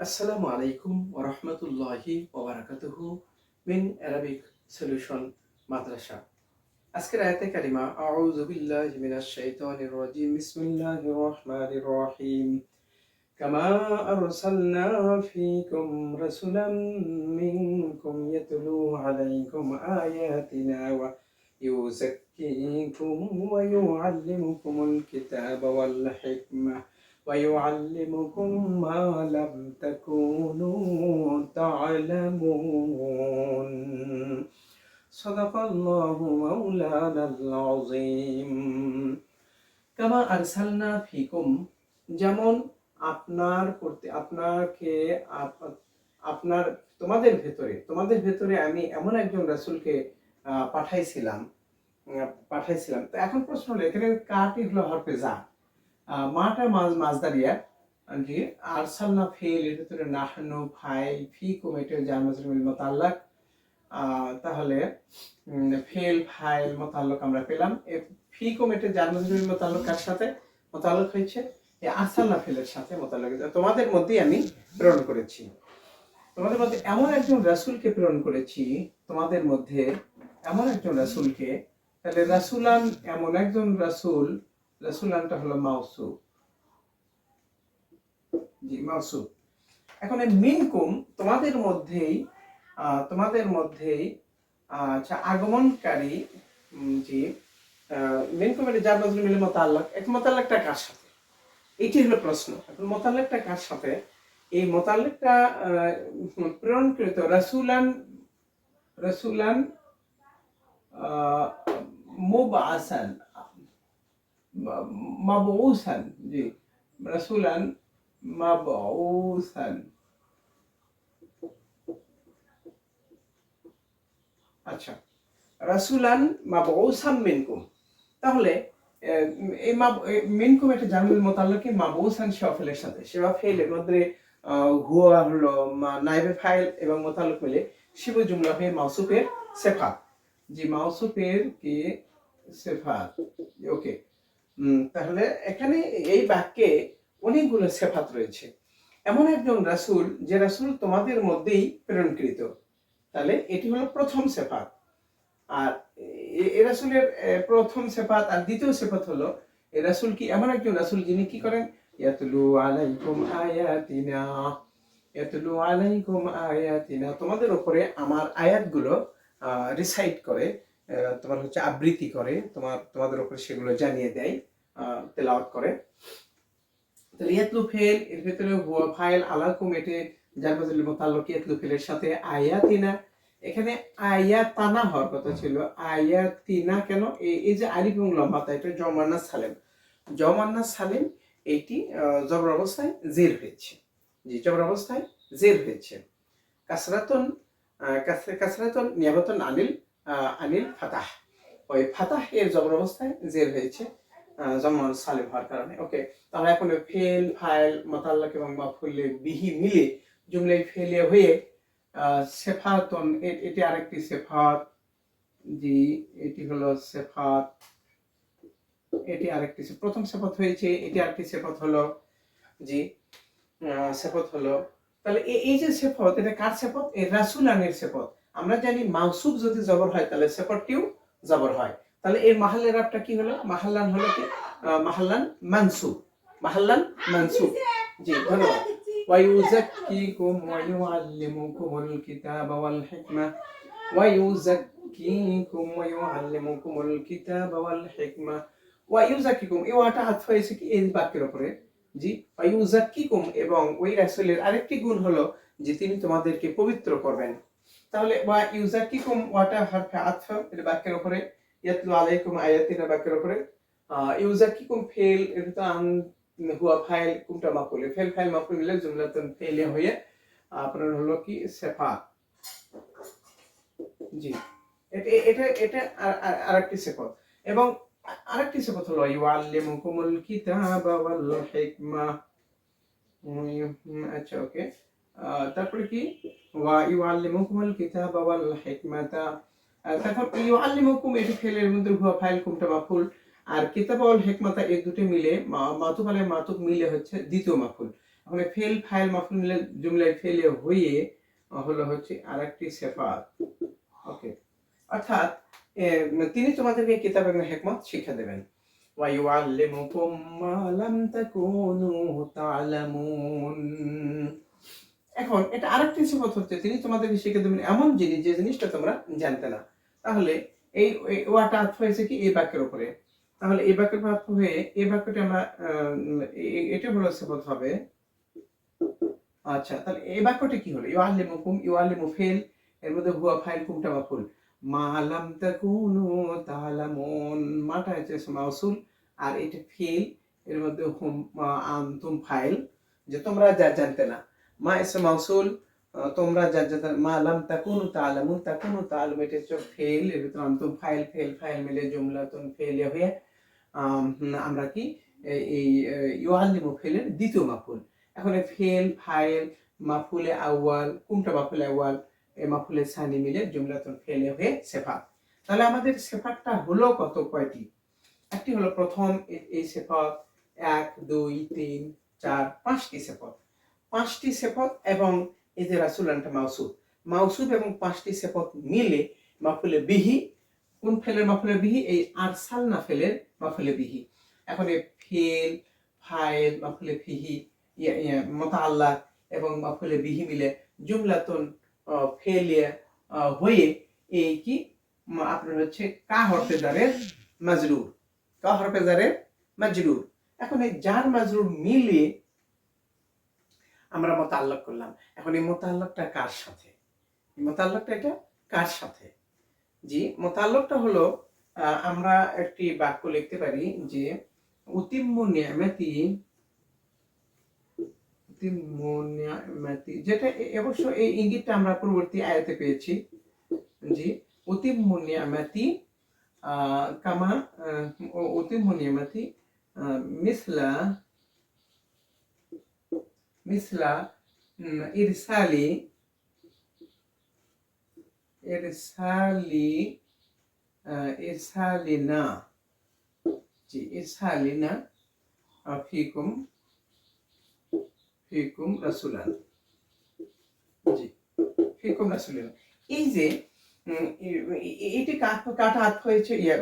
السلام عليكم ورحمة الله وبركاته من Arabic Solution مدرسة. أذكر آية كلمة أعوذ بالله من الشيطان الرجيم. بسم الله الرحمن الرحيم. كما أرسلنا فيكم رسلا منكم يتلو عليكم آياتنا ويزكيكم ويعلمكم الكتاب والحكمة. ويعلمكم ما لم تكونوا تعلمون صدق الله مولانا العظيم কামা আরসালনা ফিকুম যেমন আপনার করতে আপনাকে আপ- আপনার তোমাদের ভেতরে তোমাদের ভেতরে আমি এমন একজন রাসূলকে আহ, পাঠাইছিলাম আহ, পাঠাইছিলাম তো এখন প্রশ্ন হলো এখানে কাটি হলো হরফে যা আহ, মাটা মাজ মাজদারিয়া জি আরসালনা ফেল, এর ভিতরে নাহনু, ফাইল ফি যার মাজরুল মিল মোতাল্লাক। তাহলে ফেল, ফাইল, মোতাল্লক আমরা পেলাম। এ ফি যার মাজরুল মিল মোতাল্লক, কার সাথে? মোতাল্লক হয়েছে। এই আরসালনা ফেলের সাথে মোতাল্লক তোমাদের মধ্যেই আমি প্রেরণ করেছি। তোমাদের মধ্যে এমন একজন রাসূলকে প্রেরণ করেছি, তোমাদের মধ্যে এমন একজন রাসুলকে, তাহলে রাসূলান এমন একজন রাসূল রাসূলানটা হলো জি মাউসু। এখন মিনকুম তোমাদের মধ্যেই তোমাদের মধ্যেই আচ্ছা আগমনকারী জি মিনকুম এটা যার মিলে মোতাল্লাক। এক মোতাল্লাকটা কার সাথে? এইটি হলো প্রশ্ন। এখন মোতাল্লাকটা কার সাথে? এই মোতাল্লাকটা প্রেরণকৃত রাসূলান রাসূলান আহ, মুবআসান মাবউসান, জি, রাসূলান মাবউসান। আচ্ছা রাসূলান মাবউসাম মিনকুম। তাহলে এই এই মিনকুম একটা জামিল মোতাল্লাকি মাবউসান শিওয়া সাথে। শিওয়া ফেলের মধ্যে হুয়া হলো মা- নাইবে ফাইল এবং মোতাল্লক মিলে শিব জুমলা হয়ে মাউসুফের সেফাত। জি, মাউসুফের কি? সেফাত। ওকে তাহলে এখানে এই বাক্যে অনেকগুলো সেফাত রয়েছে। এমন একজন রাসুল, যে রাসূল তোমাদের মধ্যেই প্রেরণকৃত। তাহলে এটি হলো প্রথম সেফাত। আর এ- রাসুলের প্রথম সেফাত আর দ্বিতীয় সেফাত হলো, এ রাসূল কি, এমন একজন রাসূল যিনি কি করেন? ইয়াতলু আলাইকুম আয়াতিনা, ইয়াতলু আলাইকুম আয়াতিনা। তোমাদের উপরে আমার আয়াতগুলো রিসাইট করে তোমার হচ্ছে আবৃত্তি করে, তোমার, তোমাদের উপরে সেগুলো জানিয়ে দেয়। তেলাওয়াত করে। ফেল এর ভিতরে হুয়া ফাইল এটে ইয়াতলু ফেলের সাথে আয়াতিনা। এখানে হওয়ার কথা ছিল। কেন? এই- যে আলিফ এবং এটা জমান্না সালেম। জমান্না সালেম আহ, জবর অবস্থায় জের হয়েছে। জি জবর অবস্থায় জের হয়েছে। কাসরাতুন কাসরাতুন নিয়াবতুন আনিল আনিল ফাতাহ। ওই ফাতাহ এর জবর অবস্থায় জের হয়েছে। জমান সালেম হওয়ার কারণে। ওকে তাহলে এখন ফেল, ফাইল, মাতাল্লাক এবং মাফুলে বিহি মিলে জুমলাই ফেলে হয়ে সেফাতন এটি আরেকটি সেফাত, জি, এটি হলো সেফাত, এটি আরেকটি প্রথম সেফত হয়েছে, এটি আরেকটি সেফত হলো, জি সেফত হলো। তাহলে এ- এই যে সেফত, এটা কার সেফত? এই রাসুলানের সেফত। আমরা জানি মাউসুব যদি জবর হয়, তাহলে সেফতটিও জবর হয়। তাহলে এর মাহাল্লের রাবটা কি হলো মাহাল্লান হলো কি আহ, মাহাল্লান মানসুব মাহাল্লান মানসুব জি ধন্যবাদ ويزكيكم ويعلمكم الكتاب والحكمة ويزكيكم ويعلمكم الكتاب والحكمة ويزكيكم এই ওয়াটা হাত হয়েছে কি এই বাক্যের উপরে জি ওয়াইউজাক্কিকুম এবং ওই রাসূলের আরেকটি গুণ হলো যে তিনি তোমাদেরকে পবিত্র করবেন তাহলে ওয়া ইউজাক্কিকুম ওয়াটা হারফে আতফ এটা বাক্যের উপরে ইয়াতলু আলাইকুম আয়াতিনা বাক্যের উপরে। আহ, ইউজাক্কিকুম ফেল এর ভিতরে আন হুয়া ফাইল কুমটা মাকুলে ফেল ফাইল মাকুল মিলে জুমলাতুন ফেলে হয়ে আপনার হলো কি সেফা। জি। এটা এটা এটা আর- আর- আরেকটি সেফত এবং আরেকটি সেফত হলো ইউআল্লিমুকুমুল কিতাবা ওয়াল হিকমা। আচ্ছা ওকে। তারপরে কি? ওয়া ইউআল্লিমুকুমুল কিতাবা ওয়াল হিকমাতা। তারপর ইউআল্লিমুকুম এটি ফেলের মধ্যে হুয়া ফাইল কুমটা মাফুল আর কিতাব অল হেকমাতা এই দুটো মিলে মা- মাতুব আলে মাতুব মিলে হচ্ছে দ্বিতীয় মাফুল ওখানে ফেল ফাইল মাফুল মিলে জুমলায় ফেলে হয়ে হলো হচ্ছে আরেকটি সেফাত ওকে অর্থাৎ এ, তিনি তোমাদেরকে কিতাব এবং হেকমত শিক্ষা দেবেন ويعلمكم ما لم تكونوا تعلمون এখন এটা আরেকটি সিফত হচ্ছে তিনি তোমাদেরকে শিখে দেবেন এমন জিনিস যে জিনিসটা তোমরা জানতে না তাহলে এই ওয়াটা আত্ম হয়েছে কি এই বাক্যের উপরে। তাহলে এই বাক্যের আত্ম হয়ে এই বাক্যটি আমরা এটা হলো সিফত হবে। আচ্ছা তাহলে এই বাক্যটি কি হলো? ইউআল্লিমুকুম, ইউআল্লিমু ফেল, এর মধ্যে হুয়া ফাইল, কুমটা মাফুল মা লাম তাকুনু তালামুন, মাটা হচ্ছে মাউসুল, আর এটা ফেল, এর মধ্যে হুম আনতুম ফাইল, যে তোমরা যা জানতে না। মা এসে মাউসুল তোমরা যা না। মা লাম তাকুনু তালামুন তাকুনু তালাম এটা হচ্ছে ফেল এর ভিতরে ফাইল ফেল ফাইল মিলে জুমলাতুন ফেল হয়ে আমরা কি এই- ইউআল্লিমু ফেলের দ্বিতীয় মাফুল। এখন ফেল ফাইল মাফুলে আউয়াল, কোনটা মাফুলে আউয়াল, এই মাফুলে সানি মিলে জুমলাতুন ফেলে হয়ে সেফাত। তাহলে আমাদের সেফাতটা হলো কত কয়টি? একটি হলো প্রথম এই সেফত, এক, দুই, তিন, চার, পাঁচটি সেফত। পাঁচটি সেফত এবং এই যে রাসুলানটা মাউসুদ মাউসুদ এবং পাঁচটি সেফত মিলে মাফুলে বিহি, কোন ফেলের মাফুলে বিহি? এই আরসালনা ফেলের মাফুলে বিহি। এখন এই ফেল ফাইল মাফুলে ফিহি মোতাল্লাহ এবং মাফুলে বিহি মিলে জুমলাতুন ফেলিয়া হয়ে এই কি? আপনার হচ্ছে কা হরফে জারের মাজরুর। কা হরফে জারের মাজরুর। এখন এই জার মাজরুর মিলিয়ে আমরা মোতাল্লাক করলাম। এখন এই মোতাল্লাকটা কার সাথে? এই মোতাল্লাকটা এটা কার সাথে? জি, মোতাল্লাকটা হলো আমরা একটি বাক্য লিখতে পারি যে, উতিম্ম নিয়ামতি উতিম্ম নিয়ামতি যেটা অবশ্য এই ইঙ্গিতটা আমরা পূর্ববর্তী আয়াতে পেয়েছি। জি, উতিম্ম নিয়ামতি কামা উতিম্ম নিয়ামতি মিসলা ইরসালি আহ, ইরসালিনা জি ইরসালিনা আহ, ফিকুম রাসুলান জি ফিকুম রাসুলান এই যে এটি কাট- হাত হয়েছে ইয়ে,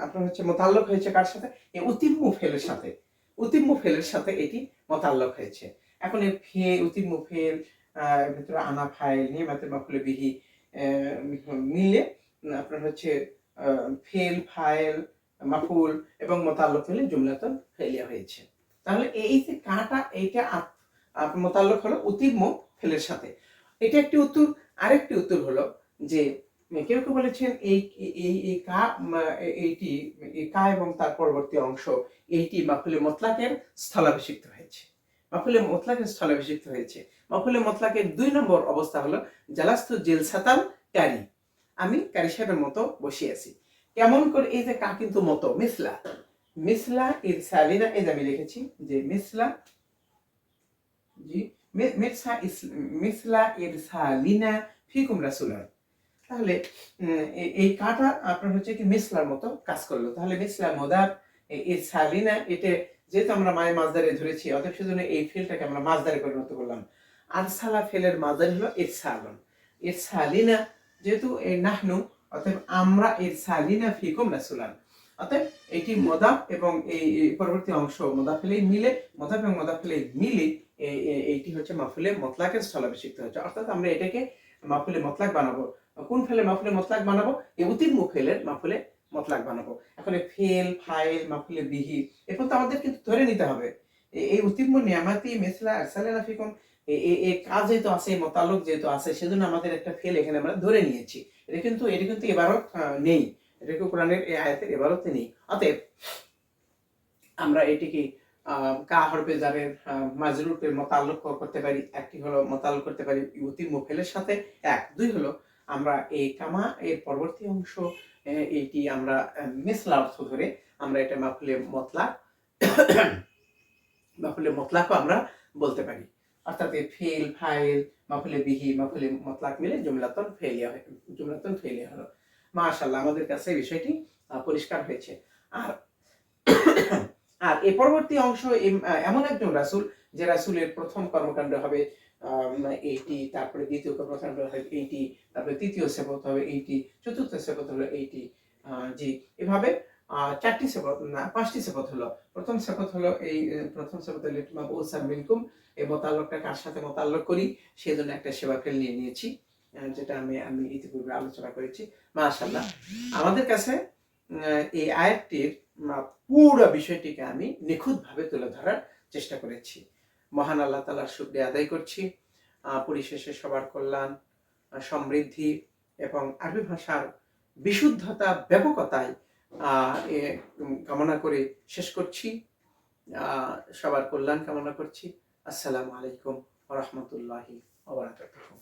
আপনার হচ্ছে মোতাল্লক হয়েছে কার সাথে? এই উতিম্মু ফেলের সাথে। উতিম্মু ফেলের সাথে এটি মোতাল্লক হয়েছে। এখন এই ফে উতিম্মু ফেল এর ভিতরে আনা ফাইল, নিয়মাতের মাফুলে বিহি মিলে আপনার হচ্ছে ফেল, ফাইল, মাফুল এবং মোতাল্লক ফেলে জুমলাতন ফেলিয়া হয়েছে। তাহলে এই যে কাটা, এইটা মোতাল্লক হলো উতিম্ম ফেলের সাথে। এটা একটি উত্তর, আরেকটি উত্তর হলো যে কেউ কেউ বলেছেন এই, এই- এই এই কা এইটি, এই কা এবং তার পরবর্তী অংশ এইটি মাফুলে মতলাকের স্থলাভিষিক্ত হয়েছে। মাফুলে মতলাকের স্থলাভিষিক্ত হয়েছে। মাফুলে মতলাকের দুই নম্বর অবস্থা হলো জালাস্তু জেল সাতাল কারি আমি কারি সাহেবের মতো বসে আছি। কেমন করে এই যে কা কিন্তু মতো, মিসলা। মিসলা ইরসালিনা এই যে আমি লিখেছি যে মিসলা, জি মিসলা মিরসা সালিনা ফিকুম রাসুলান। তাহলে এই কাটা আপনার হচ্ছে কি মিসলার মতো কাজ করল। তাহলে মিসলা, মোদার ইরসালিনা এটা যেহেতু আমরা মায়ের মাছদারে ধরেছি, অতএব সেজন্য এই ফিলটাকে আমরা মাছদারে পরিণত করলাম। আর সালা ফেলের মাছদারি হলো এর সালন। এর সালিনা, যেহেতু এই নাহনু, অতএব আমরা ইরসালিনা ফিকুম রাসুলান। অতএব এটি মোদাফ এবং এই এই পরবর্তী অংশ মোদাফেলে মিলে মোদাফ এবং মোদাফেলে মিলে এই- এই- এইটি হচ্ছে মাফুলে মতলাকের স্থলাভিষিক্ত হচ্ছে অর্থাৎ আমরা এটাকে মাফুলে মতলাক বানাবো। কোন ফেলে মাফুলে মতলাক বানাবো? এই উতির ফেলের মাফুলে মতলাক বানাবো। এখন ফেল ফাইল মাফুলে বিহি এরপর তো আমাদের কিন্তু ধরে নিতে হবে। এই- উতিম্ম নিয়ামাতি, মেসলা আরসালিনা ফিকুম এই- কাজ যেহেতু আছে মোতালক যেহেতু আছে, সেজন্য আমাদের একটা ফেল এখানে আমরা ধরে নিয়েছি। এটা কিন্তু এটা কিন্তু এবারও নেই। এটা কিন্তু কোরআনের এই আয়াতের এবারতে নেই। অতএব আমরা এটিকে কা হরফে জারের মাজরুপের মোতাল্লক করতে পারি, একটি হলো মোতাল্লক করতে পারি ইউতি মুফেলের সাথে এক, দুই হলো আমরা এই কামা, এর পরবর্তী অংশ এটি আমরা মিসলা অর্থ ধরে আমরা এটা মাফুলে মতলা, মাফুলে মতলাকও আমরা বলতে পারি। অর্থাৎ ফেল ফাইল মাফুলে বিহি, মাফুলে মতলাক মিলে জুমলাতন ফেলিয়া জুমলাতন ফেলিয়া হলো। মাশাল্লাহ আমাদের কাছে এই বিষয়টি পরিষ্কার হয়েছে। আর আর এই পরবর্তী অংশ, এম- এমন একজন রাসুল, যে রাসুলের প্রথম কর্মকাণ্ড হবে এইটি তারপরে দ্বিতীয় হবে এইটি তারপরে তৃতীয় সেবত হবে এইটি চতুর্থ সেবত হলো এইটি জি, এভাবে চারটি সেবত, না, পাঁচটি সেবত হলো। প্রথম সেবত হলো এই প্রথম সেবত হলো মাবউসাম মিনকুম, এই মোতাল্লকটা কার সাথে মোতাল্লক করি? সেই জন্য একটা সেবাকেল নিয়ে নিয়েছি যেটা আমি আমি ইতিপূর্বে আলোচনা করেছি। মাশাল্লাহ আমাদের কাছে এই আয়াতটির পুরো বিষয়টিকে আমি নিখুঁতভাবে তুলে ধরার চেষ্টা করেছি। মহান আল্লাহ তালার শুক্রিয়া আদায় করছি। পরিশেষে সবার কল্যাণ সমৃদ্ধি এবং আরবি ভাষার বিশুদ্ধতা ব্যাপকতায় কামনা করে শেষ করছি। সবার কল্যাণ কামনা করছি। আসসালামু আলাইকুম রহমতুল্লাহি ওবরাকাতুহু